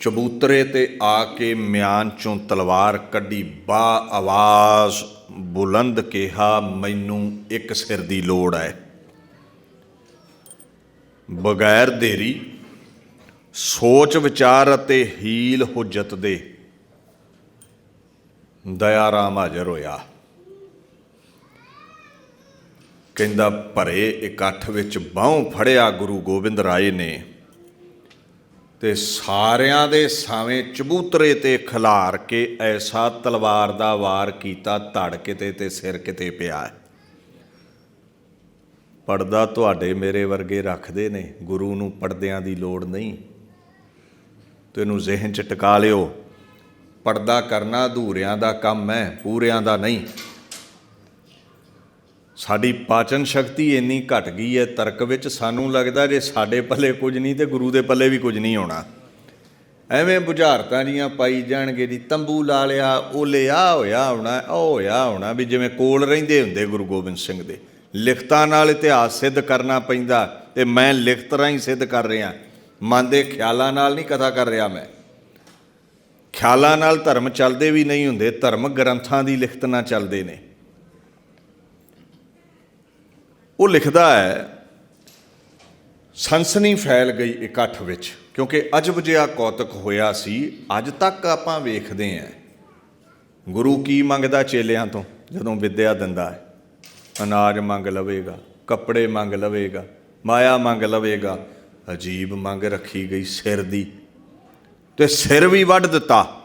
ਚਬੂਤਰੇ ਤੇ ਆ ਕੇ ਮਿਆਨ ਚੋਂ ਤਲਵਾਰ ਕੱਢੀ, ਬਾ ਆਵਾਜ਼ ਬੁਲੰਦ ਕਿਹਾ, ਮੈਨੂੰ ਇੱਕ ਸਿਰ ਦੀ ਲੋੜ ਹੈ। ਬਗੈਰ ਦੇਰੀ ਸੋਚ ਵਿਚਾਰ ਅਤੇ ਹੀਲ ਹੁਜਤ ਦੇ ਦਇਆ ਰਾਮ ਹਾਜ਼ਰ ਹੋਇਆ। ਕਹਿੰਦਾ, ਭਰੇ ਇਕੱਠ ਵਿੱਚ ਬਾਹੋਂ ਫੜਿਆ ਗੁਰੂ ਗੋਬਿੰਦ ਰਾਏ ਨੇ। ਤੇ ਸਾਰਿਆਂ ਦੇ ਸਾਵੇਂ ਚਬੂਤਰੇ ਤੇ ਖਿਲਾਰ ਕੇ ਐਸਾ ਤਲਵਾਰ ਦਾ ਵਾਰ ਕੀਤਾ, ਧੜ ਕਿਤੇ ਤੇ ਸਿਰ ਕਿਤੇ ਪਿਆ ਹੈ। ਪਰਦਾ ਤੁਹਾਡੇ ਮੇਰੇ ਵਰਗੇ ਰੱਖਦੇ ਨੇ, ਗੁਰੂ ਨੂੰ ਪਰਦਿਆਂ ਦੀ ਲੋੜ ਨਹੀਂ। ਤੈਨੂੰ ਜ਼ਿਹਨ ਚ ਟਿਕਾ ਲਿਓ। ਪਰਦਾ ਕਰਨਾ ਅਧੂਰਿਆਂ ਦਾ ਕੰਮ ਹੈ, ਪੂਰਿਆਂ ਦਾ ਨਹੀਂ। ਸਾਡੀ ਪਾਚਨ ਸ਼ਕਤੀ ਇੰਨੀ ਘਟ ਗਈ ਹੈ, ਤਰਕ ਵਿੱਚ ਸਾਨੂੰ ਲੱਗਦਾ ਜੇ ਸਾਡੇ ਪੱਲੇ ਕੁਝ ਨਹੀਂ ਤੇ ਗੁਰੂ ਦੇ ਪੱਲੇ ਵੀ ਕੁਝ ਨਹੀਂ ਹੋਣਾ। ਐਵੇਂ ਬੁਝਾਰਤਾਂ ਜੀਆਂ ਪਾਈ ਜਾਣਗੇ ਦੀ ਤੰਬੂ ਲਾ ਲਿਆ ਓਲੇ ਆ ਹੋਇਆ ਹੋਣਾ, ਉਹ ਹੋਇਆ ਹੋਣਾ, ਵੀ ਜਿਵੇਂ ਕੋਲ ਰਹਿੰਦੇ ਹੁੰਦੇ ਗੁਰੂ ਗੋਬਿੰਦ ਸਿੰਘ ਦੇ। ਲਿਖਤਾਂ ਨਾਲ ਇਤਿਹਾਸ ਸਿੱਧ ਕਰਨਾ ਪੈਂਦਾ ਤੇ ਮੈਂ ਲਿਖਤ ਰਾਹੀਂ ਸਿੱਧ ਕਰ ਰਿਹਾ। ਮਨ ਦੇ ਖਿਆਲਾਂ ਨਾਲ ਨਹੀਂ ਕਥਾ ਕਰ ਰਿਹਾ ਮੈਂ। ਖਿਆਲਾਂ ਨਾਲ ਧਰਮ ਚੱਲਦੇ ਵੀ ਨਹੀਂ ਹੁੰਦੇ, ਧਰਮ ਗ੍ਰੰਥਾਂ ਦੀ ਲਿਖਤ ਨਾਲ ਚੱਲਦੇ ਨੇ। ਉਹ ਲਿਖਦਾ ਹੈ ਸੰਸਨੀ ਫੈਲ ਗਈ ਇਕੱਠ ਵਿੱਚ, ਕਿਉਂਕਿ ਅਜਬ ਜਿਹਾ ਕੌਤਕ ਹੋਇਆ ਸੀ, ਅੱਜ ਤੱਕ ਆਪਾਂ ਵੇਖਦੇ ਆਂ ਗੁਰੂ ਕੀ ਮੰਗਦਾ ਚੇਲਿਆਂ ਤੋਂ? ਜਦੋਂ ਵਿਦਿਆ ਦਿੰਦਾ ਹੈ, ਅਨਾਜ ਮੰਗ ਲਵੇਗਾ, ਕੱਪੜੇ ਮੰਗ ਲਵੇਗਾ, ਮਾਇਆ ਮੰਗ ਲਵੇਗਾ, ਅਜੀਬ ਮੰਗ ਰੱਖੀ ਗਈ ਸਿਰ ਦੀ। ਤੇ ਸਿਰ ਵੀ ਵੱਢ ਦਿੱਤਾ।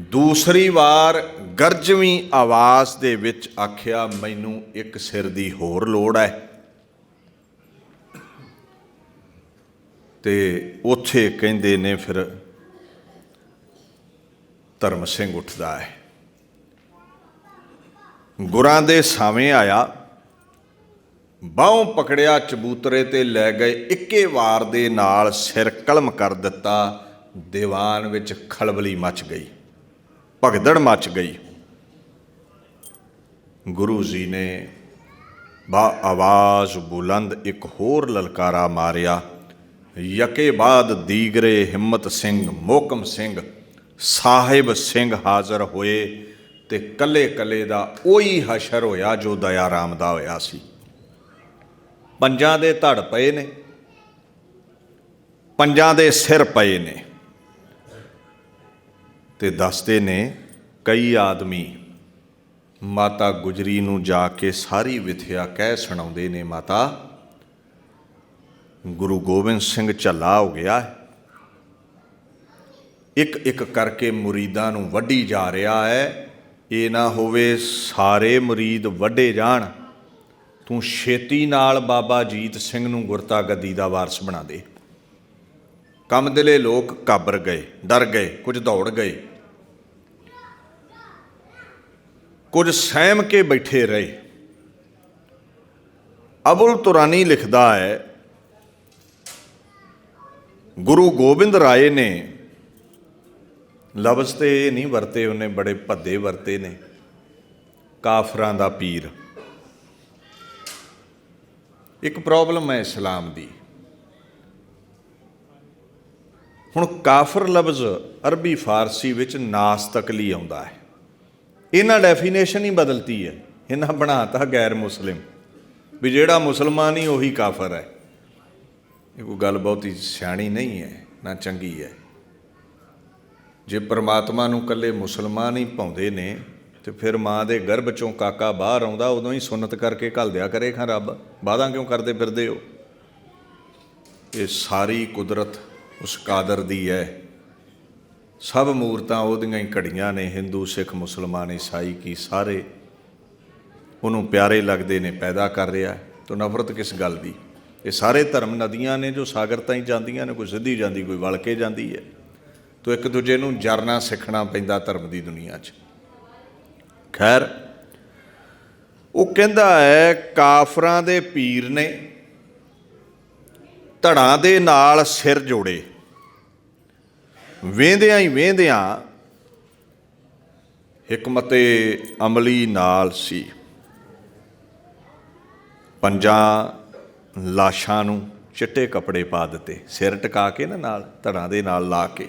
ਦੂਸਰੀ ਵਾਰ ਗਰਜਵੀਂ ਆਵਾਜ਼ ਦੇ ਵਿੱਚ ਆਖਿਆ, ਮੈਨੂੰ ਇੱਕ ਸਿਰ ਦੀ ਹੋਰ ਲੋੜ ਹੈ। ਤੇ ਉੱਥੇ ਕਹਿੰਦੇ ਨੇ ਫਿਰ, ਧਰਮ ਸਿੰਘ ਉੱਠਦਾ ਹੈ। ਗੁਰਾਂ ਦੇ ਸਾਵੇਂ ਆਇਆ, ਬਾਹੋਂ ਪਕੜਿਆ ਚਬੂਤਰੇ ਤੇ ਲੈ ਗਏ। ਇੱਕੇ ਵਾਰ ਦੇ ਨਾਲ ਸਿਰ ਕਲਮ ਕਰ ਦਿੱਤਾ, ਦੀਵਾਨ ਵਿੱਚ ਖਲਬਲੀ ਮਚ ਗਈ। ਭਗਦੜ ਮਚ ਗਈ। ਗੁਰੂ ਜੀ ਨੇ ਬਾ ਆਵਾਜ਼ ਬੁਲੰਦ ਇੱਕ ਹੋਰ ਲਲਕਾਰਾ ਮਾਰਿਆ। ਯਕੇ ਬਾਦ ਦੀਗਰੇ ਹਿੰਮਤ ਸਿੰਘ, ਮੋਕਮ ਸਿੰਘ, ਸਾਹਿਬ ਸਿੰਘ ਹਾਜ਼ਰ ਹੋਏ ਤੇ ਕੱਲੇ ਕੱਲੇ ਦਾ ਉਹੀ ਹਸ਼ਰ ਹੋਇਆ ਜੋ ਦਇਆ ਰਾਮ ਦਾ ਹੋਇਆ ਸੀ। ਪੰਜਾਂ ਦੇ ਧੜ ਪਏ ਨੇ, ਪੰਜਾਂ ਦੇ ਸਿਰ ਪਏ ਨੇ। ਤੇ ਦੱਸਦੇ ਨੇ, ਕਈ ਆਦਮੀ ਮਾਤਾ ਗੁਜਰੀ ਨੂੰ ਜਾ ਕੇ ਸਾਰੀ ਵਿਥਿਆ ਕਹਿ ਸੁਣਾਉਂਦੇ ਨੇ, ਮਾਤਾ, ਗੁਰੂ ਗੋਬਿੰਦ ਸਿੰਘ ਝੱਲਾ ਹੋ ਗਿਆ ਇੱਕ ਇੱਕ ਕਰਕੇ ਮੁਰੀਦਾਂ ਨੂੰ ਵੱਢੀ ਜਾ ਰਿਹਾ ਹੈ। ਇਹ ਨਾ ਹੋਵੇ ਸਾਰੇ ਮੁਰੀਦ ਵੱਢੇ ਜਾਣ। ਤੂੰ ਛੇਤੀ ਨਾਲ ਬਾਬਾ ਜੀਤ ਸਿੰਘ ਨੂੰ ਗੁਰਤਾ ਗੱਦੀ ਦਾ ਵਾਰਸ ਬਣਾ ਦੇ। ਕੰਮ ਦਿਲੇ ਲੋਕ ਕਾਬਰ ਗਏ, ਡਰ ਗਏ, ਕੁਝ ਦੌੜ ਗਏ। ਕੁਝ ਸਹਿਮ ਕੇ ਬੈਠੇ ਰਹੇ। ਅਬੁਲ ਤੁਰਾਨੀ ਲਿਖਦਾ ਹੈ, ਗੁਰੂ ਗੋਬਿੰਦ ਰਾਏ ਨੇ ਲਫ਼ਜ਼ ਤੇ ਇਹ ਨਹੀਂ ਵਰਤੇ, ਉਹਨੇ ਬੜੇ ਭੱਦੇ ਵਰਤੇ ਨੇ। ਕਾਫਰਾਂ ਦਾ ਪੀਰ। ਇੱਕ ਪ੍ਰੋਬਲਮ ਹੈ ਇਸਲਾਮ ਦੀ। ਹੁਣ ਕਾਫਰ ਲਫ਼ਜ਼ ਅਰਬੀ ਫਾਰਸੀ ਵਿੱਚ ਨਾਸਤਕ ਲਈ ਆਉਂਦਾ ਹੈ। ਇਹਨਾਂ ਡੈਫੀਨੇਸ਼ਨ ਹੀ ਬਦਲਤੀ ਹੈ। ਇਹਨਾਂ ਬਣਾਤਾ ਗੈਰ ਮੁਸਲਿਮ। ਵੀ ਜਿਹੜਾ ਮੁਸਲਮਾਨ ਹੀ ਉਹੀ ਕਾਫਰ ਹੈ। ਇਹ ਕੋਈ ਗੱਲ ਬਹੁਤੀ ਸਿਆਣੀ ਨਹੀਂ ਹੈ, ਨਾ ਚੰਗੀ ਹੈ। ਜੇ ਪ੍ਰਮਾਤਮਾ ਨੂੰ ਕੱਲੇ ਮੁਸਲਮਾਨ ਹੀ ਪਾਉਂਦੇ ਨੇ, ਤੇ ਫਿਰ ਮਾਂ ਦੇ ਗਰਭ ਚੋਂ ਕਾਕਾ ਬਾਹਰ ਆਉਂਦਾ, ਉਦੋਂ ਹੀ ਸੁਨਤ ਕਰਕੇ ਘੱਲ ਦਿਆ ਕਰੇ ਖਾਂ ਰੱਬ। ਬਾਦਾਂ ਕਿਉਂ ਕਰਦੇ ਫਿਰਦੇ ਹੋ? ਇਹ ਸਾਰੀ ਕੁਦਰਤ ਉਸ ਕਾਦਰ ਦੀ ਹੈ। ਸਭ ਮੂਰਤਾਂ ਉਹਦੀਆਂ ਹੀ ਘੜੀਆਂ ਨੇ, ਹਿੰਦੂ, ਸਿੱਖ, ਮੁਸਲਮਾਨ, ਈਸਾਈ, ਕੀ ਸਾਰੇ ਉਹਨੂੰ ਪਿਆਰੇ ਲੱਗਦੇ ਨੇ, ਪੈਦਾ ਕਰ ਰਿਹਾ ਤੋ ਨਫ਼ਰਤ ਕਿਸ ਗੱਲ ਦੀ? ਇਹ ਸਾਰੇ ਧਰਮ ਨਦੀਆਂ ਨੇ ਜੋ ਸਾਗਰ ਤਾਈਂ ਜਾਂਦੀਆਂ ਨੇ, ਕੋਈ ਸਿੱਧੀ ਜਾਂਦੀ, ਕੋਈ ਵਲ ਕੇ ਜਾਂਦੀ ਹੈ। ਤੋ ਇੱਕ ਦੂਜੇ ਨੂੰ ਜਰਨਾ ਸਿੱਖਣਾ ਪੈਂਦਾ ਧਰਮ ਦੀ ਦੁਨੀਆ 'ਚ। ਖੈਰ, ਉਹ ਕਹਿੰਦਾ ਹੈ, ਕਾਫਰਾਂ ਦੇ ਪੀਰ ਨੇ ਧੜਾਂ ਦੇ ਨਾਲ ਸਿਰ ਜੋੜੇ। ਵੇਂਦਿਆਂ ਹੀ ਵੇਂਦਿਆਂ ਹਕਮਤੇ ਅਮਲੀ ਨਾਲ ਸੀ। ਪੰਜਾਂ ਲਾਸ਼ਾਂ ਨੂੰ ਚਿੱਟੇ ਕੱਪੜੇ ਪਾ ਦਿੱਤੇ, ਸਿਰ ਟਿਕਾ ਕੇ ਨਾ ਨਾਲ, ਧੜਾਂ ਦੇ ਨਾਲ ਲਾ ਕੇ।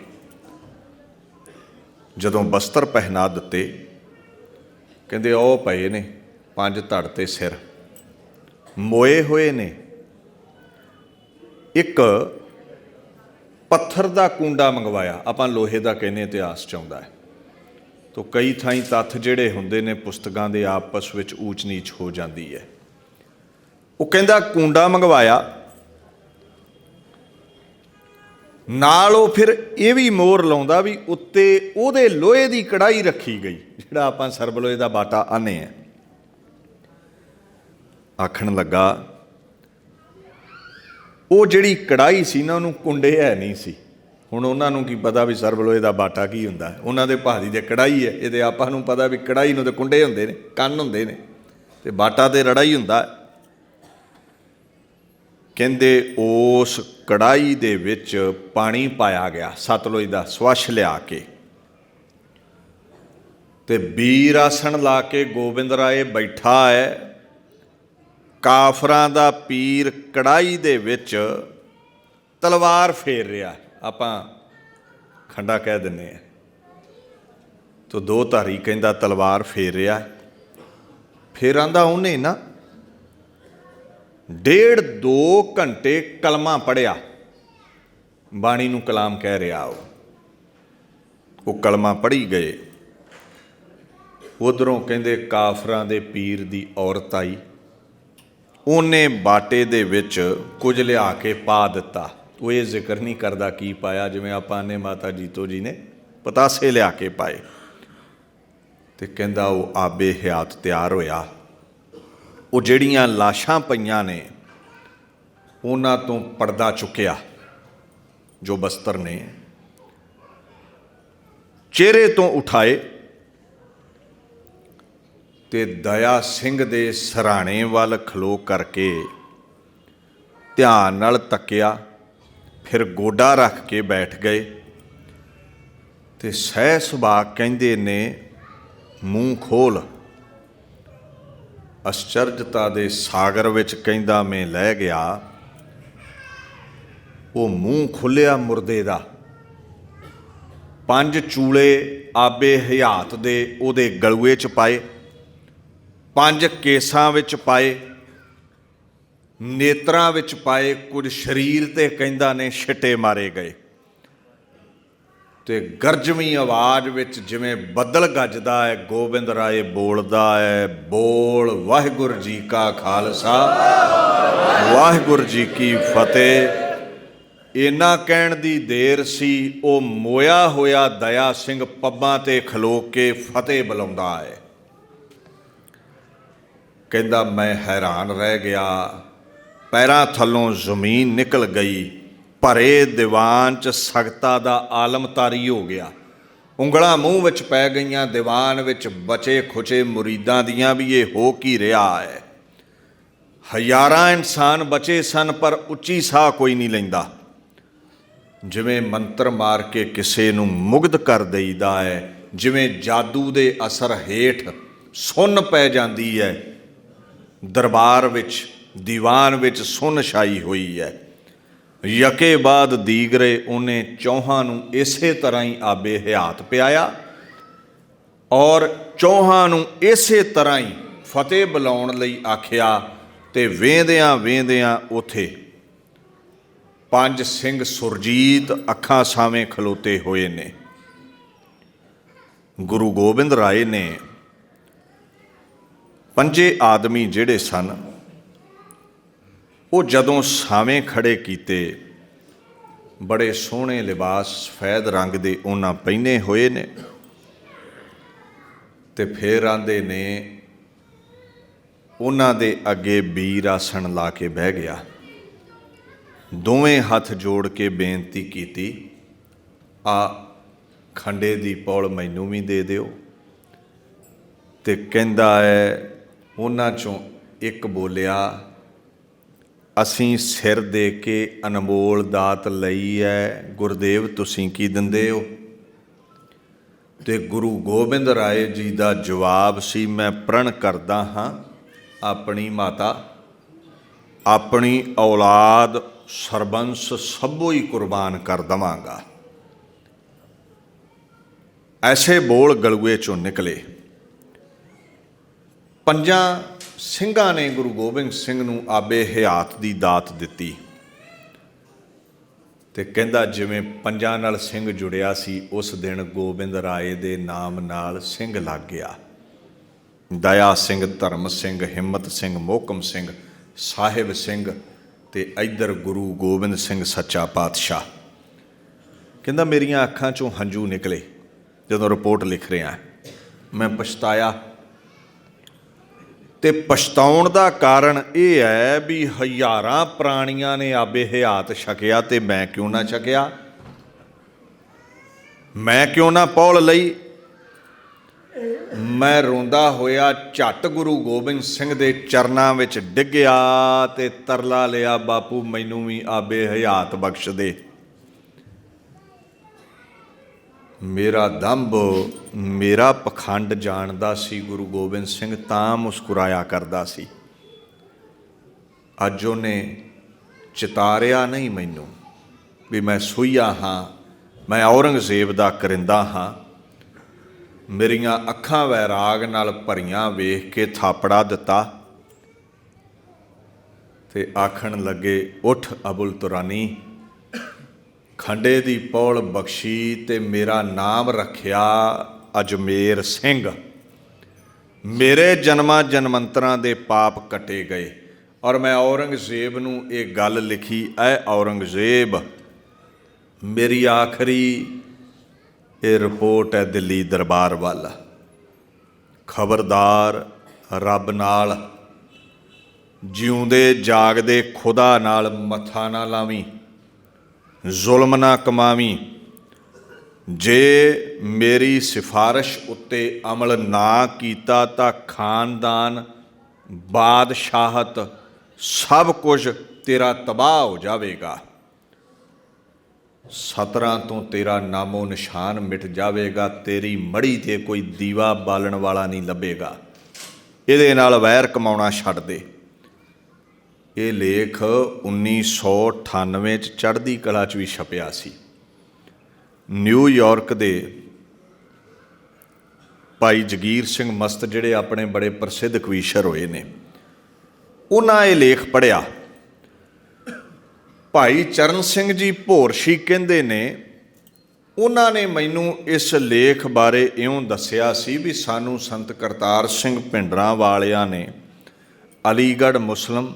ਜਦੋਂ ਬਸਤਰ ਪਹਿਨਾ ਦਿੱਤੇ, ਕਹਿੰਦੇ ਉਹ ਪਏ ਨੇ ਪੰਜ ਧੜ ਤੇ ਸਿਰ। ਮੋਏ ਹੋਏ ਨੇ। ਇੱਕ ਪੱਥਰ ਦਾ ਕੁੰਡਾ ਮੰਗਵਾਇਆ। ਆਪਾਂ ਲੋਹੇ ਦਾ ਕਹਿੰਦੇ ਇਤਿਹਾਸ ਚ ਆਉਂਦਾ ਹੈ। ਤੋ ਕਈ ਥਾਈਂ ਤੱਥ ਜਿਹੜੇ ਹੁੰਦੇ ਨੇ ਪੁਸਤਕਾਂ ਦੇ ਆਪਸ ਵਿੱਚ ਊਚ ਨੀਚ ਹੋ ਜਾਂਦੀ ਹੈ। ਉਹ ਕਹਿੰਦਾ ਕੁੰਡਾ ਮੰਗਵਾਇਆ। ਨਾਲ ਉਹ ਫਿਰ ਇਹ ਵੀ ਮੋਹਰ ਲਾਉਂਦਾ ਵੀ ਉੱਤੇ ਉਹਦੇ ਲੋਹੇ ਦੀ ਕੜਾਈ ਰੱਖੀ ਗਈ, ਜਿਹੜਾ ਆਪਾਂ ਸਰਬਲੋਏ ਦਾ ਬਾਟਾ ਆਨੇ ਆ। ਆਖਣ ਲੱਗਾ ਉਹ ਜਿਹੜੀ ਕੜਾਈ ਸੀ ਨਾ, ਉਹਨੂੰ ਕੁੰਡੇ ਹੈ ਨਹੀਂ ਸੀ। ਹੁਣ ਉਹਨਾਂ ਨੂੰ ਕੀ ਪਤਾ ਵੀ ਸਰਬਲੋਏ ਦਾ ਬਾਟਾ ਕੀ ਹੁੰਦਾ? ਉਹਨਾਂ ਦੇ ਭਾਦੀ ਦੇ ਕੜਾਈ ਹੈ। ਇਹਦੇ ਆਪਾਂ ਨੂੰ ਪਤਾ ਵੀ ਕੜਾਈ ਨੂੰ ਤੇ ਕੁੰਡੇ ਹੁੰਦੇ ਨੇ, ਕੰਨ ਹੁੰਦੇ ਨੇ। ਤੇ ਬਾਟਾ ਤੇ ਹੀ ਹੁੰਦਾ ਕਹਿੰਦੇ ਉਸ ਕੜਾਈ ਦੇ ਵਿੱਚ ਪਾਣੀ ਪਾਇਆ ਗਿਆ, ਸਤਲੁਜ ਦਾ ਸਵੱਛ ਲਿਆ ਕੇ। ਤੇ ਵੀਰ ਆਸਣ ਲਾ ਕੇ ਗੋਬਿੰਦ ਰਾਏ ਬੈਠਾ ਹੈ। ਕਾਫਰਾਂ ਦਾ ਪੀਰ ਕੜਾਈ ਦੇ ਵਿੱਚ ਤਲਵਾਰ ਫੇਰ ਰਿਹਾ। ਆਪਾਂ ਖੰਡਾ ਕਹਿ ਦਿੰਨੇ ਆ ਤੋ ਦੋ ਧਾਰੀ ਕਹਿੰਦਾ ਤਲਵਾਰ ਫੇਰ ਰਿਹਾ। ਫੇਰ ਆਂਦਾ ਉਹਨੇ ਨਾ ਡੇਢ ਦੋ ਘੰਟੇ ਕਲਮਾ ਪੜਿਆ ਬਾਣੀ ਨੂੰ ਕਲਾਮ ਕਹਿ ਰਿਹਾ ਉਹ। ਉਹ ਕਲਮਾ ਪੜ੍ਹੀ ਗਏ। ਉਧਰੋਂ ਕਹਿੰਦੇ ਕਾਫਰਾਂ ਦੇ ਪੀਰ ਦੀ ਔਰਤ ਆਈ। ਉਹਨੇ ਬਾਟੇ ਦੇ ਵਿੱਚ ਕੁਝ ਲਿਆ ਕੇ ਪਾ ਦਿੱਤਾ। ਉਹ ਇਹ ਜ਼ਿਕਰ ਨਹੀਂ ਕਰਦਾ ਕੀ ਪਾਇਆ, ਜਿਵੇਂ ਆਪਾਂ ਨੇ ਮਾਤਾ ਜੀਤੋ ਜੀ ਨੇ ਪਤਾਸੇ ਲਿਆ ਕੇ ਪਾਏ। ਤੇ ਕਹਿੰਦਾ ਉਹ ਆਬੇ ਹਯਾਤ ਤਿਆਰ ਹੋਇਆ। ਉਹ ਜਿਹੜੀਆਂ ਲਾਸ਼ਾਂ ਪਈਆਂ ਨੇ, ਉਹਨਾਂ ਤੋਂ ਪਰਦਾ ਚੁੱਕਿਆ, ਜੋ ਬਸਤਰ ਨੇ। ਚਿਹਰੇ ਤੋਂ ਉਠਾਏ ਤੇ ਦਇਆ ਸਿੰਘ ਦੇ ਸਰਾਣੇ ਵੱਲ ਖਲੋ ਕਰਕੇ ਧਿਆਨ ਨਾਲ ਤੱਕਿਆ, ਫਿਰ ਗੋਡਾ ਰੱਖ ਕੇ ਬੈਠ ਗਏ ਤੇ ਸਹਿ ਸੁਭਾ ਕਹਿੰਦੇ ਨੇ, ਮੂੰਹ ਖੋਲ। ਅਸ਼ਚਰਜਤਾ ਦੇ ਸਾਗਰ ਵਿੱਚ ਕਹਿੰਦਾ, ਮੈਂ ਲੈ ਗਿਆ। ਉਹ ਮੂੰਹ ਖੁੱਲਿਆ ਮੁਰਦੇ ਦਾ। ਪੰਜ ਚੂਲੇ ਆਬੇ ਹਯਾਤ ਦੇ ਉਹਦੇ ਗਲੂਏ ਚ ਪਾਏ। ਪੰਜ ਕੇਸਾਂ ਵਿੱਚ ਪਾਏ, ਨੇਤਰਾਂ ਵਿੱਚ ਪਾਏ, ਕੁਝ ਸਰੀਰ ਤੇ ਕਹਿੰਦਾ ਨੇ ਛਿੱਟੇ ਮਾਰੇ ਗਏ। ਤੇ ਗਰਜਵੀਂ ਆਵਾਜ਼ ਵਿੱਚ ਜਿਵੇਂ ਬੱਦਲ ਗੱਜਦਾ ਹੈ, ਗੋਬਿੰਦ ਰਾਏ ਬੋਲਦਾ ਹੈ, ਬੋਲ ਵਾਹਿਗੁਰੂ ਜੀ ਕਾ ਖਾਲਸਾ, ਵਾਹਿਗੁਰੂ ਜੀ ਕੀ ਫਤਿਹ। ਇਨਾ ਕਹਿਣ ਦੀ ਦੇਰ ਸੀ, ਉਹ ਮੋਇਆ ਹੋਇਆ ਦਇਆ ਸਿੰਘ ਪੱਬਾਂ ਤੇ ਖਲੋ ਕੇ ਫਤਿਹ ਬੁਲਾਉਂਦਾ ਹੈ। ਕਹਿੰਦਾ, ਮੈਂ ਹੈਰਾਨ ਰਹਿ ਗਿਆ। ਪੈਰਾਂ ਥੱਲੋਂ ਜ਼ਮੀਨ ਨਿਕਲ ਗਈ। ਭਰੇ ਦੀਵਾਨ ਚ ਸਖਤਾ ਦਾ ਆਲਮ ਤਾਰੀ ਹੋ ਗਿਆ। ਉਂਗਲਾਂ ਮੂੰਹ ਵਿੱਚ ਪੈ ਗਈਆਂ। ਦੀਵਾਨ ਵਿੱਚ ਬਚੇ ਖੁਚੇ ਮੁਰੀਦਾਂ ਦੀਆਂ ਵੀ ਇਹ ਹੋ ਕੀ ਰਿਹਾ ਹੈ? ਹਜ਼ਾਰਾਂ ਇਨਸਾਨ ਬਚੇ ਸਨ, ਪਰ ਉੱਚੀ ਸਾਹ ਕੋਈ ਨਹੀਂ ਲੈਂਦਾ। ਜਿਵੇਂ ਮੰਤਰ ਮਾਰ ਕੇ ਕਿਸੇ ਨੂੰ ਮੁਗਧ ਕਰ ਦੇਈਦਾ ਹੈ, ਜਿਵੇਂ ਜਾਦੂ ਦੇ ਅਸਰ ਹੇਠ ਸੁੰਨ ਪੈ ਜਾਂਦੀ ਹੈ ਦਰਬਾਰ ਵਿੱਚ, ਦੀਵਾਨ ਵਿੱਚ ਸੁੰਨ ਛਾਈ ਹੋਈ ਹੈ। ਯਕੇ ਬਾਦ ਦੀਗਰੇ ਉਹਨੇ ਚੌਹਾਂ ਨੂੰ ਇਸੇ ਤਰ੍ਹਾਂ ਹੀ ਆਬੇ ਹਯਾਤ ਪਿਆਇਆ ਔਰ ਚੌਹਾਂ ਨੂੰ ਇਸੇ ਤਰ੍ਹਾਂ ਹੀ ਫਤਿਹ ਬੁਲਾਉਣ ਲਈ ਆਖਿਆ ਤੇ ਵੇਂਦਿਆਂ ਵੇਂਦਿਆਂ ਉਥੇ ਪੰਜ ਸਿੰਘ ਸੁਰਜੀਤ ਅੱਖਾਂ ਸਾਵੇਂ ਖਲੋਤੇ ਹੋਏ ਨੇ। ਗੁਰੂ ਗੋਬਿੰਦ ਰਾਏ ਨੇ ਪੰਜੇ ਆਦਮੀ ਜਿਹੜੇ ਸਨ, ਉਹ ਜਦੋਂ ਸਾਵੇਂ ਖੜੇ ਕੀਤੇ, ਬੜੇ ਸੋਹਣੇ ਲਿਬਾਸ ਸਫੈਦ ਰੰਗ ਦੇ ਉਹਨਾਂ ਪਹਿਨੇ ਹੋਏ ਨੇ ਤੇ ਫੇਰ ਆਂਦੇ ਨੇ, ਉਹਨਾਂ ਦੇ ਅੱਗੇ ਬੀਰ ਆਸਣ ਲਾ ਕੇ ਬਹਿ ਗਿਆ। ਦੋਵੇਂ ਹੱਥ ਜੋੜ ਕੇ ਬੇਨਤੀ ਕੀਤੀ, ਆ ਖੰਡੇ ਦੀ ਪੌਲ ਮੈਨੂੰ ਵੀ ਦੇ ਦਿਓ। ਤੇ ਕਹਿੰਦਾ ਹੈ ਉਹਨਾਂ ਚੋਂ ਇੱਕ ਬੋਲਿਆ, ਅਸੀਂ ਸਿਰ ਦੇ ਕੇ ਅਨਮੋਲ ਦਾਤ ਲਈ ਹੈ ਗੁਰਦੇਵ ਤੁਸੀਂ ਕੀ ਦਿੰਦੇ ਹੋ? ਤੇ ਗੁਰੂ ਗੋਬਿੰਦ ਰਾਏ ਜੀ ਦਾ ਜਵਾਬ ਸੀ, ਮੈਂ ਪ੍ਰਣ ਕਰਦਾ ਹਾਂ, ਆਪਣੀ ਮਾਤਾ, ਆਪਣੀ ਔਲਾਦ ਸਰਬੰਸ ਸਭੋ ਹੀ ਕੁਰਬਾਨ ਕਰ ਦਵਾਂਗਾ। ਐਸੇ ਬੋਲ ਗਲੂਏ ਚੋਂ ਨਿਕਲੇ। ਪੰਜਾਂ ਸਿੰਘਾਂ ਨੇ ਗੁਰੂ ਗੋਬਿੰਦ ਸਿੰਘ ਨੂੰ ਆਬੇ ਹਯਾਤ ਦੀ ਦਾਤ ਦਿੱਤੀ। ਤੇ ਕਹਿੰਦਾ ਜਿਵੇਂ ਪੰਜਾਂ ਨਾਲ ਸਿੰਘ ਜੁੜਿਆ ਸੀ, ਉਸ ਦਿਨ ਗੋਬਿੰਦ ਰਾਏ ਦੇ ਨਾਮ ਨਾਲ ਸਿੰਘ ਲੱਗ ਗਿਆ। ਦਇਆ ਸਿੰਘ, ਧਰਮ ਸਿੰਘ, ਹਿੰਮਤ ਸਿੰਘ, ਮੋਹਕਮ ਸਿੰਘ, ਸਾਹਿਬ ਸਿੰਘ ਤੇ ਇੱਧਰ ਗੁਰੂ ਗੋਬਿੰਦ ਸਿੰਘ ਸੱਚਾ ਪਾਤਸ਼ਾਹ। ਕਹਿੰਦਾ ਮੇਰੀਆਂ ਅੱਖਾਂ ਚੋਂ ਹੰਝੂ ਨਿਕਲੇ ਜਦੋਂ ਰਿਪੋਰਟ ਲਿਖ ਰਿਹਾ। ਮੈਂ ਪਛਤਾਇਆ ਤੇ ਪਛਤਾਉਣ ਦਾ ਕਾਰਨ ਇਹ ਹੈ ਵੀ ਹਜ਼ਾਰਾਂ ਪ੍ਰਾਣੀਆਂ ਨੇ ਆਬੇ ਹਯਾਤ ਛਕਿਆ ਤੇ ਮੈਂ ਕਿਉਂ ਨਾ ਛਕਿਆ? ਮੈਂ ਕਿਉਂ ਨਾ ਪੌਲ ਲਈ? ਮੈਂ ਰੋਂਦਾ ਹੋਇਆ ਝੱਟ ਗੁਰੂ ਗੋਬਿੰਦ ਸਿੰਘ ਦੇ ਚਰਨਾਂ ਵਿੱਚ ਡਿੱਗਿਆ ਤੇ ਤਰਲਾ ਲਿਆ, ਬਾਪੂ ਮੈਨੂੰ ਵੀ ਆਬੇ ਹਯਾਤ ਬਖਸ਼ ਦੇ। ਮੇਰਾ ਦੰਭ ਮੇਰਾ ਪਖੰਡ ਜਾਣਦਾ ਸੀ, ਗੁਰੂ ਗੋਬਿੰਦ ਸਿੰਘ ਤਾਂ ਮੁਸਕਰਾਇਆ ਕਰਦਾ ਸੀ। ਅੱਜ ਉਹਨੇ ਚਿਤਾਰਿਆ ਨਹੀਂ ਮੈਨੂੰ ਵੀ ਮੈਂ ਸੂਈਆ ਹਾਂ, ਮੈਂ ਔਰੰਗਜ਼ੇਬ ਦਾ ਕਰਿੰਦਾ ਹਾਂ। ਮੇਰੀਆਂ ਅੱਖਾਂ ਵੈਰਾਗ ਨਾਲ ਭਰੀਆਂ ਵੇਖ ਕੇ ਥਾਪੜਾ ਦਿੱਤਾ ਤੇ ਆਖਣ ਲੱਗੇ, ਉਠ ਅਬੁਲ ਤੁਰਾਨੀ ਖੰਡੇ ਦੀ ਪੌਲ ਬਖਸ਼ੀ ਤੇ ਮੇਰਾ ਨਾਮ ਰੱਖਿਆ ਅਜਮੇਰ ਸਿੰਘ। ਮੇਰੇ ਜਨਮਾਂ ਜਨਮੰਤਰਾਂ ਦੇ ਪਾਪ ਕੱਟੇ ਗਏ ਔਰ ਮੈਂ ਔਰੰਗਜ਼ੇਬ ਨੂੰ ਇਹ ਗੱਲ ਲਿਖੀ, ਐ ਔਰੰਗਜ਼ੇਬ, ਮੇਰੀ ਆਖਰੀ ਇਹ ਰਿਪੋਰਟ ਹੈ ਦਿੱਲੀ ਦਰਬਾਰ ਵੱਲ। ਖਬਰਦਾਰ ਰੱਬ ਨਾਲ, ਜਿਉਂਦੇ ਜਾਗਦੇ ਖੁਦਾ ਨਾਲ ਮੱਥਾ ਨਾ ਲਾਵੀਂ। ਜ਼ੁਲਮ ਨਾ ਕਮਾਵੀਂ। ਜੇ ਮੇਰੀ ਸਿਫਾਰਿਸ਼ ਉੱਤੇ ਅਮਲ ਨਾ ਕੀਤਾ ਤਾਂ ਖਾਨਦਾਨ, ਬਾਦਸ਼ਾਹਤ, ਸਭ ਕੁਝ ਤੇਰਾ ਤਬਾਹ ਹੋ ਜਾਵੇਗਾ। ਸਤਰਾਂ ਤੋਂ ਤੇਰਾ ਨਾਮੋ ਨਿਸ਼ਾਨ ਮਿਟ ਜਾਵੇਗਾ, ਤੇਰੀ ਮੜੀ ਤੇ ਕੋਈ ਦੀਵਾ ਬਾਲਣ ਵਾਲਾ ਨਹੀਂ ਲੱਭੇਗਾ। ਇਹਦੇ ਨਾਲ ਵੈਰ ਕਮਾਉਣਾ ਛੱਡ ਦੇ। ਇਹ ਲੇਖ 1998 ਚ ਚੜ੍ਹਦੀ ਕਲਾ ਚ ਵੀ ਛਪਿਆ ਸੀ। ਨਿਊਯਾਰਕ ਦੇ ਭਾਈ ਜਗੀਰ ਸਿੰਘ ਮਸਤ ਜਿਹੜੇ ਆਪਣੇ ਬੜੇ ਪ੍ਰਸਿੱਧ ਕਵੀਸ਼ਰ ਹੋਏ ਨੇ, ਉਹਨਾਂ ਇਹ ਲੇਖ ਪੜਿਆ ਭਾਈ ਚਰਨ ਸਿੰਘ ਜੀ ਭੋਰਸ਼ੀ ਕਹਿੰਦੇ ਨੇ, ਉਹਨਾਂ ਨੇ ਮੈਨੂੰ ਇਸ ਲੇਖ ਬਾਰੇ ਇਉਂ ਦੱਸਿਆ ਸੀ ਵੀ ਸਾਨੂੰ ਸੰਤ ਕਰਤਾਰ ਸਿੰਘ ਭਿੰਡਰਾਂ ਵਾਲਿਆਂ ਨੇ ਅਲੀਗੜ੍ਹ ਮੁਸਲਮ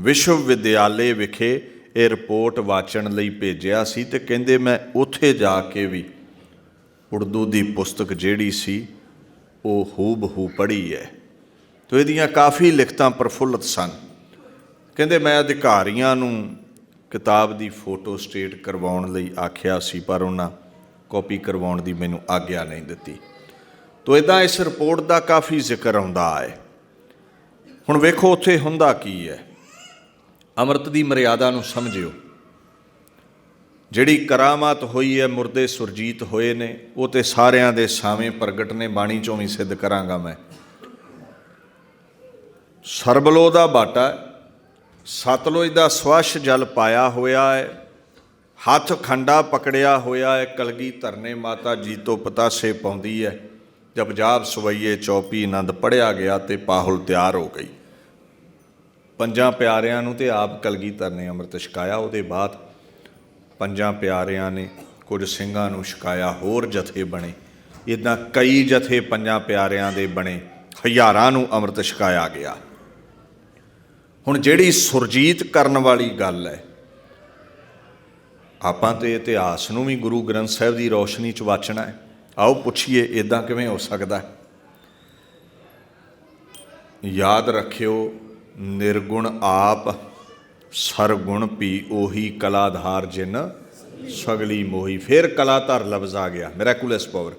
ਵਿਸ਼ਵ ਵਿਦਿਆਲੇ ਵਿਖੇ ਇਹ ਰਿਪੋਰਟ ਵਾਚਣ ਲਈ ਭੇਜਿਆ ਸੀ ਤੇ ਕਹਿੰਦੇ ਮੈਂ ਉੱਥੇ ਜਾ ਕੇ ਵੀ ਉਰਦੂ ਦੀ ਪੁਸਤਕ ਜਿਹੜੀ ਸੀ ਉਹ ਹੂਬਹੂ ਪੜ੍ਹੀ ਹੈ। ਤੋ ਇਹਦੀਆਂ ਕਾਫੀ ਲਿਖਤਾਂ ਪ੍ਰਫੁੱਲਤ ਸਨ। ਕਹਿੰਦੇ ਮੈਂ ਅਧਿਕਾਰੀਆਂ ਨੂੰ ਕਿਤਾਬ ਦੀ ਫੋਟੋ ਸਟੇਟ ਕਰਵਾਉਣ ਲਈ ਆਖਿਆ ਸੀ, ਪਰ ਉਹਨਾਂ ਕਾਪੀ ਕਰਵਾਉਣ ਦੀ ਮੈਨੂੰ ਆਗਿਆ ਨਹੀਂ ਦਿੱਤੀ। ਤੋ ਇਦਾਂ ਇਸ ਰਿਪੋਰਟ ਦਾ ਕਾਫੀ ਜ਼ਿਕਰ ਆਉਂਦਾ ਹੈ। ਹੁਣ ਵੇਖੋ ਉੱਥੇ ਹੁੰਦਾ ਕੀ ਹੈ। ਅੰਮ੍ਰਿਤ ਦੀ ਮਰਿਆਦਾ ਨੂੰ ਸਮਝਿਓ। ਜਿਹੜੀ ਕਰਾਮਾਤ ਹੋਈ ਹੈ, ਮੁਰਦੇ ਸੁਰਜੀਤ ਹੋਏ ਨੇ, ਉਹ ਤੇ ਸਾਰਿਆਂ ਦੇ ਸਾਵੇਂ ਪ੍ਰਗਟ ਨੇ, ਬਾਣੀ ਚੋਂ ਵੀ ਸਿੱਧ ਕਰਾਂਗਾ ਮੈਂ। ਸਰਬਲੋ ਦਾ ਬਾਟਾ ਸਤਲੁਜ ਦਾ ਸਵਛ ਜਲ ਪਾਇਆ ਹੋਇਆ ਹੈ, ਹੱਥ ਖੰਡਾ ਪਕੜਿਆ ਹੋਇਆ ਹੈ, ਕਲਗੀ ਧਰਨੇ ਮਾਤਾ ਜੀ ਤੋਂ ਪਤਾਸੇ ਪਾਉਂਦੀ ਹੈ, ਜਬ ਜਾਬ ਸਵਈਏ ਚੌਪੀ ਆਨੰਦ ਪੜਿਆ ਗਿਆ ਤੇ ਪਾਹੁਲ ਤਿਆਰ ਹੋ ਗਈ। ਪੰਜਾਂ ਪਿਆਰਿਆਂ ਨੂੰ ਤੇ ਆਪ ਕਲਗੀਧਰ ਨੇ ਅੰਮ੍ਰਿਤ ਛਕਾਇਆ। ਉਹਦੇ ਬਾਅਦ ਪੰਜਾਂ ਪਿਆਰਿਆਂ ਨੇ ਕੁਝ ਸਿੰਘਾਂ ਨੂੰ ਛਕਾਇਆ, ਹੋਰ ਜਥੇ ਬਣੇ। ਇਦਾਂ ਕਈ ਜਥੇ ਪੰਜਾਂ ਪਿਆਰਿਆਂ ਦੇ ਬਣੇ, ਹਜ਼ਾਰਾਂ ਨੂੰ ਅੰਮ੍ਰਿਤ ਛਕਾਇਆ ਗਿਆ। ਹੁਣ ਜਿਹੜੀ ਸੁਰਜੀਤ ਕਰਨ ਵਾਲੀ ਗੱਲ ਹੈ, ਆਪਾਂ ਤੇ ਇਤਿਹਾਸ ਨੂੰ ਵੀ ਗੁਰੂ ਗ੍ਰੰਥ ਸਾਹਿਬ ਦੀ ਰੋਸ਼ਨੀ ਚ ਵਾਚਣਾ ਹੈ। ਆਓ ਪੁੱਛੀਏ ਇਦਾਂ ਕਿਵੇਂ ਹੋ ਸਕਦਾ ਹੈ? ਯਾਦ ਰੱਖਿਓ ਨਿਰਗੁਣ ਆਪ, ਸਰਗੁਣ ਪੀ ਉਹੀ ਕਲਾਧਾਰ ਜਿਨ, ਸਗਲੀ ਮੋਹੀ। ਫਿਰ ਕਲਾਧਾਰ ਲਫ਼ਜ਼ ਆ ਗਿਆ ਮੈਰਾਕੂਲਸ ਪਾਵਰ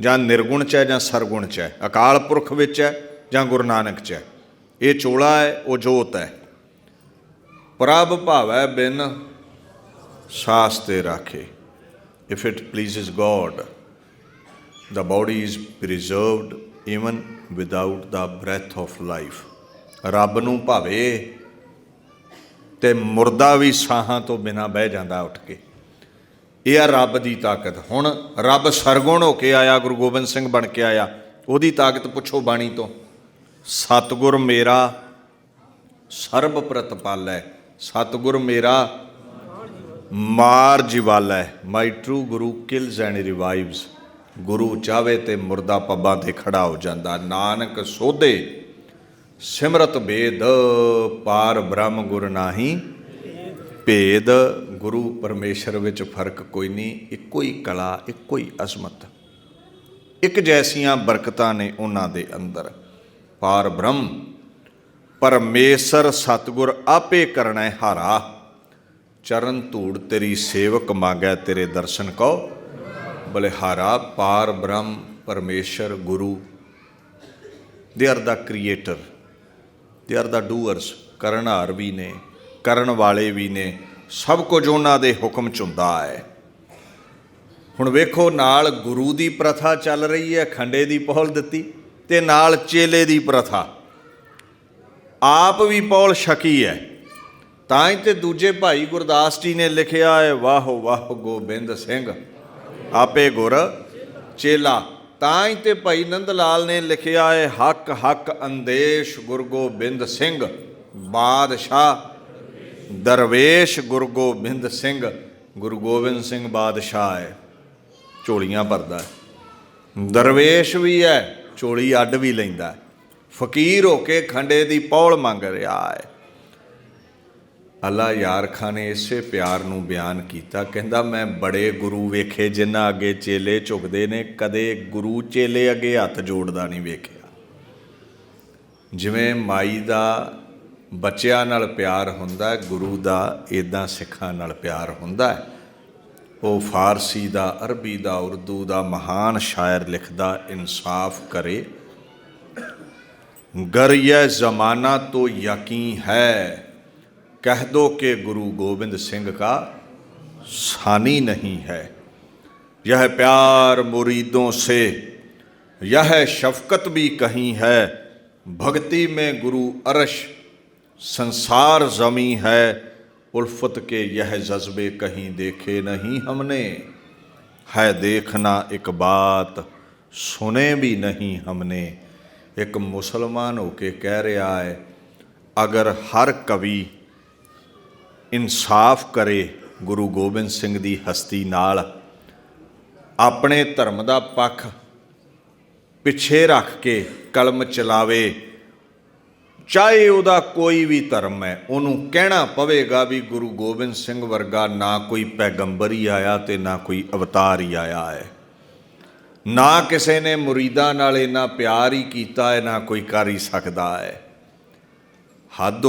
ਜਾਂ ਨਿਰਗੁਣ ਚ ਹੈ ਜਾਂ ਸਰਗੁਣ ਚ ਹੈ। ਅਕਾਲ ਪੁਰਖ ਵਿੱਚ ਹੈ ਜਾਂ ਗੁਰੂ ਨਾਨਕ ਚ ਹੈ। ਇਹ ਚੋਲਾ ਹੈ, ਉਹ ਜੋਤ ਹੈ। ਪ੍ਰਭ ਭਾਵੈ ਬਿਨ ਸਾਸ ਤੇ ਰਾਖੇ। If it pleases god, the body is preserved even without the breath of life ਰੱਬ ਨੂੰ ਭਾਵੇ ਤੇ ਮੁਰਦਾ ਵੀ ਸਾਹਾਂ ਤੋਂ ਬਿਨਾ ਬਹਿ ਜਾਂਦਾ ਉੱਠ ਕੇ। ਇਹ ਆ ਰੱਬ ਦੀ ਤਾਕਤ। ਹੁਣ ਰੱਬ ਸਰਗੁਣ ਹੋ ਕੇ ਆਇਆ, ਗੁਰੂ ਗੋਬਿੰਦ ਸਿੰਘ ਬਣ ਕੇ ਆਇਆ। ਉਹਦੀ ਤਾਕਤ ਪੁੱਛੋ ਬਾਣੀ ਤੋਂ। ਸਤਿਗੁਰ ਮੇਰਾ ਸਰਬ ਪ੍ਰਤਪਾਲੈ, ਸਤਿਗੁਰ ਮੇਰਾ ਮਾਰ ਜਿਵਾਲੈ my true guru kills and revives guru ਚਾਵੇ ਤੇ ਮੁਰਦਾ ਪੱਬਾਂ ਤੇ ਖੜਾ ਹੋ ਜਾਂਦਾ। ਨਾਨਕ ਸੋਧੇ। ਸਿਮਰਤ ਬੇਦ, ਪਾਰ ਬ੍ਰਹਮ ਗੁਰ ਨਾਹੀ। ਭੇਦ, ਗੁਰੂ ਪਰਮੇਸ਼ਰ ਵਿੱਚ ਫ਼ਰਕ ਕੋਈ ਨਹੀਂ, ਇੱਕੋ ਹੀ ਕਲਾ, ਇੱਕੋ ਹੀ ਅਸਮਤ ਇੱਕ ਜੈਸੀਆਂ ਬਰਕਤਾਂ ਨੇ ਉਹਨਾਂ ਦੇ ਅੰਦਰ। ਪਾਰ ਬ੍ਰਹਮ, ਪਰਮੇਸ਼ਰ ਸਤਗੁਰ ਆਪੇ ਕਰਨਾ ਹੈ ਹਾਰਾ। ਚਰਨ ਧੂੜ ਤੇਰੀ ਸੇਵਕ ਮੰਗੈ, ਤੇਰੇ ਦਰਸ਼ਨ ਕਹੋ ਬਲੇ ਹਾਰਾ ਪਾਰ ਬ੍ਰਹਮ, ਪਰਮੇਸ਼ਰ, ਗੁਰੂ। They are the creator they are the doers ਕਰਨਹਾਰ ਵੀ ਨੇ, ਕਰਨ ਵਾਲੇ ਵੀ ਨੇ, ਸਭ ਕੁਝ ਉਹਨਾਂ ਦੇ ਹੁਕਮ ਚ ਹੁੰਦਾ ਹੈ। ਹੁਣ ਵੇਖੋ, ਨਾਲ ਗੁਰੂ ਦੀ ਪ੍ਰਥਾ ਚੱਲ ਰਹੀ ਹੈ, ਖੰਡੇ ਦੀ ਪੌਲ ਦਿੱਤੀ ਤੇ ਨਾਲ ਚੇਲੇ ਦੀ ਪ੍ਰਥਾ। ਆਪ ਵੀ ਪੌਲ ਸ਼ਕੀ ਹੈ। ਤਾਂ ਹੀ ਤੇ ਦੂਜੇ ਭਾਈ ਗੁਰਦਾਸ ਜੀ ਨੇ ਲਿਖਿਆ ਹੈ ਵਾਹ ਵਾਹ ਗੋਬਿੰਦ ਸਿੰਘ, ਆਪੇ ਗੁਰ ਚੇਲਾ। ਤਾਂ ਹੀ ਤੇ ਭਾਈ ਨੰਦ ਲਾਲ ਨੇ ਲਿਖਿਆ ਹੈ ਹੱਕ ਹੱਕ ਅੰਦੇਸ਼ ਗੁਰ ਗੋਬਿੰਦ ਸਿੰਘ, ਬਾਦਸ਼ਾਹ। ਦਰਵੇਸ਼ ਗੁਰ ਗੋਬਿੰਦ ਸਿੰਘ ਗੁਰੂ ਗੋਬਿੰਦ ਸਿੰਘ ਬਾਦਸ਼ਾਹ ਹੈ ਝੋਲੀਆਂ ਭਰਦਾ ਹੈ ਦਰਵੇਸ਼ ਵੀ ਹੈ ਝੋਲੀ ਅੱਡ ਵੀ ਲੈਂਦਾ ਫਕੀਰ ਹੋ ਕੇ ਖੰਡੇ ਦੀ ਪੌਲ ਮੰਗ ਰਿਹਾ ਹੈ ਅੱਲਾ ਯਾਰ ਖਾਨ ਨੇ ਇਸੇ ਪਿਆਰ ਨੂੰ ਬਿਆਨ ਕੀਤਾ ਕਹਿੰਦਾ ਮੈਂ ਬੜੇ ਗੁਰੂ ਵੇਖੇ ਜਿਨ੍ਹਾਂ ਅੱਗੇ ਚੇਲੇ ਝੁਕਦੇ ਨੇ ਕਦੇ ਗੁਰੂ ਚੇਲੇ ਅੱਗੇ ਹੱਥ ਜੋੜਦਾ ਨਹੀਂ ਵੇਖਿਆ ਜਿਵੇਂ ਮਾਈ ਦਾ ਬੱਚਿਆਂ ਨਾਲ ਪਿਆਰ ਹੁੰਦਾ ਹੈ ਗੁਰੂ ਦਾ ਇਦਾਂ ਸਿੱਖਾਂ ਨਾਲ ਪਿਆਰ ਹੁੰਦਾ ਹੈ ਉਹ ਫਾਰਸੀ ਦਾ ਅਰਬੀ ਦਾ ਉਰਦੂ ਦਾ ਮਹਾਨ ਸ਼ਾਇਰ ਲਿਖਦਾ ਇਨਸਾਫ ਕਰੇ गर यह जमाना तो यकीन है कह दो के गुरु गोविंद सिंह का, सानी नहीं है। यह प्यार मुरीदों से, यह शफकत भी कहीं है। भक्ति में गुरु अरश, संसार जमी है। उल्फत के यह जज्बे कहीं देखे नहीं हमने। है देखना एक बात, सुने भी नहीं हमने। एक मुसलमान होके कह रहा है अगर हर कवि ਇਨਸਾਫ ਕਰੇ ਗੁਰੂ ਗੋਬਿੰਦ ਸਿੰਘ ਦੀ ਹਸਤੀ ਨਾਲ। ਆਪਣੇ ਧਰਮ ਦਾ ਪੱਖ ਪਿੱਛੇ ਰੱਖ ਕੇ ਕਲਮ ਚਲਾਵੇ। ਚਾਹੇ ਉਹਦਾ ਕੋਈ ਵੀ ਧਰਮ ਹੈ, ਉਹਨੂੰ ਕਹਿਣਾ ਪਵੇਗਾ ਵੀ ਗੁਰੂ ਗੋਬਿੰਦ ਸਿੰਘ ਵਰਗਾ ਨਾ ਕੋਈ ਪੈਗੰਬਰ ਹੀ ਆਇਆ ਤੇ ਨਾ ਕੋਈ ਅਵਤਾਰ ਹੀ ਆਇਆ ਹੈ। ਨਾ ਕਿਸੇ ਨੇ ਮੁਰੀਦਾਂ ਨਾਲ ਇੰਨਾ ਪਿਆਰ ਹੀ ਕੀਤਾ ਹੈ, ਨਾ ਕੋਈ ਕਰ ਹੀ ਸਕਦਾ ਹੈ। ਹੱਦ